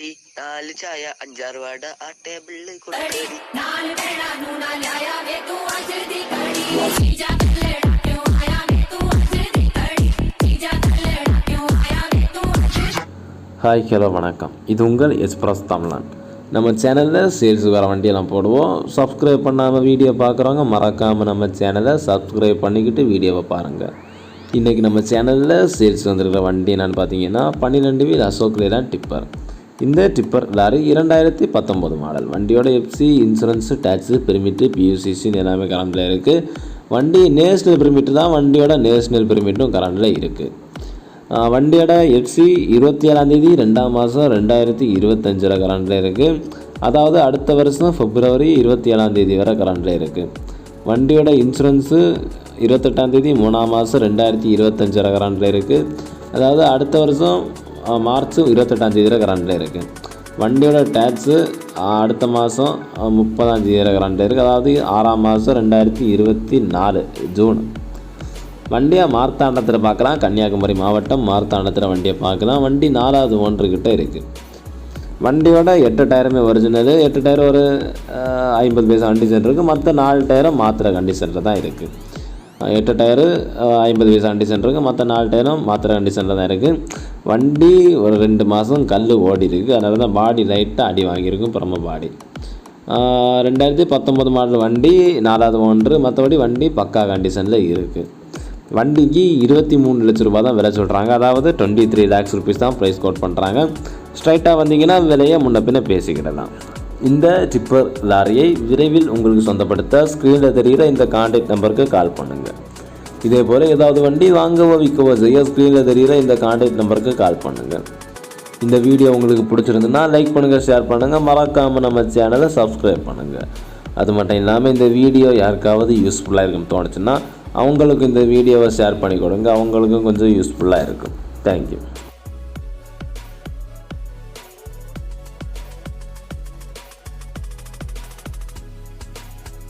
കൊടുക്കടി നാല് ചായ അഞ്ചാറ് വാട ആ ടേബിളിൽ ஹாய் ஹலோ வணக்கம் இது உங்கள் எக்ஸ்பிரஸ் தமிழன் நம்ம சேனலில் சேல்ஸ் வர வண்டியெல்லாம் போடுவோம் சப்ஸ்கிரைப் பண்ணாமல் வீடியோ பார்க்குறவங்க மறக்காமல் நம்ம சேனலை சப்ஸ்கிரைப் பண்ணிக்கிட்டு வீடியோவை பாருங்கள் இன்றைக்கி நம்ம சேனலில் சேல்ஸ் வந்துருக்கிற வண்டி என்னென்னு பார்த்தீங்கன்னா பன்னிரெண்டு வீல் அசோக் தான் டிப்பர். இந்த டிப்பர் லாரி இரண்டாயிரத்தி பத்தொம்போது மாடல். வண்டியோட FC insurance tax permit PUCC எல்லாமே கரண்டில் இருக்குது வண்டி நேஷ்னல் பெர்மிட்டு தான் வண்டியோட நேஷ்னல் பெர்மிட்டும் கரண்டில் இருக்குது வண்டியோட எஃப்சி இருபத்தி ஏழாந்தேதி ரெண்டாம் மாதம் ரெண்டாயிரத்தி இருபத்தஞ்சில் கரண்டில் இருக்குது அதாவது அடுத்த வருஷம் பிப்ரவரி இருபத்தி ஏழாந்தேதி வரை கரண்டில் இருக்குது வண்டியோட இன்சூரன்ஸு இருபத்தெட்டாந்தேதி மூணாம் மாதம் ரெண்டாயிரத்தி இருபத்தஞ்சில் கரண்டில் இருக்குது அதாவது அடுத்த வருஷம் மார்ச் இருபத்தெட்டாந்தேதி வரை கரண்டில் இருக்குது வண்டியோட டேக்ஸு அடுத்த மாதம் முப்பதாம் தேதி வரை கரண்டில் இருக்குது அதாவது ஆறாம் மாதம் ரெண்டாயிரத்தி இருபத்தி நாலு ஜூன். வண்டியை மார்த்தாண்டத்தில் பார்க்கலாம். கன்னியாகுமரி மாவட்டம் மார்த்தாண்டத்தில் வண்டியை பார்க்கலாம். வண்டி நாலாவது ஒன்றுக்கிட்ட இருக்குது வண்டியோட எட்டு டயருமே ஒரிஜினல் எட்டு டயர் ஒரு ஐம்பது பைசா கண்டிஷன் இருக்குது மற்ற நாலு டயரும் மாத்திர கண்டிஷனில் தான் இருக்குது எட்டு டயரு ஐம்பது பைசா கண்டிஷன் இருக்குது மற்ற நாலு டயரும் மாத்திர கண்டிஷனில் தான் இருக்குது வண்டி ஒரு ரெண்டு மாதம் கல் ஓடி இருக்குது அதனால தான் பாடி லைட்டாக அடி வாங்கியிருக்கும். பிரம்ம பாடி. ரெண்டாயிரத்தி பத்தொம்பது மாடல் வண்டி நாலாவது ஒன்று. மற்றபடி வண்டி பக்கா கண்டிஷனில் இருக்குது வண்டிக்கு இருபத்தி மூணு லட்ச ரூபா தான் விலை சொல்கிறாங்க அதாவது டுவெண்ட்டி த்ரீ லேக்ஸ் ருபீஸ் தான் ப்ரைஸ் கோட் பண்ணுறாங்க ஸ்ட்ரைட்டாக வந்தீங்கன்னா விலையை முன்ன பின்ன பேசிக்கிடலாம். இந்த டிப்பர் லாரியை விரைவில் உங்களுக்கு சொந்தப்படுத்த ஸ்க்ரீனில் தெரிகிற இந்த கான்டாக்ட் நம்பருக்கு கால் பண்ணுங்கள் இதே போல் ஏதாவது வண்டி வாங்கவோ விற்கவோ செய்ய ஸ்க்ரீனில் தெரிகிற இந்த கான்டாக்ட் நம்பருக்கு கால் பண்ணுங்கள் இந்த வீடியோ உங்களுக்கு பிடிச்சிருந்துன்னா லைக் பண்ணுங்கள் ஷேர் பண்ணுங்கள் மறக்காமல் நம்ம சேனலை சப்ஸ்கிரைப் பண்ணுங்கள் அது மட்டும் இல்லாமல் இந்த வீடியோ யாருக்காவது யூஸ்ஃபுல்லாக இருக்குன்னு தோணுச்சுன்னா அவங்களுக்கு இந்த வீடியோவை ஷேர் பண்ணி கொடுங்க. அவங்களுக்கும் கொஞ்சம் யூஸ்ஃபுல்லாக இருக்கும். தேங்க்யூ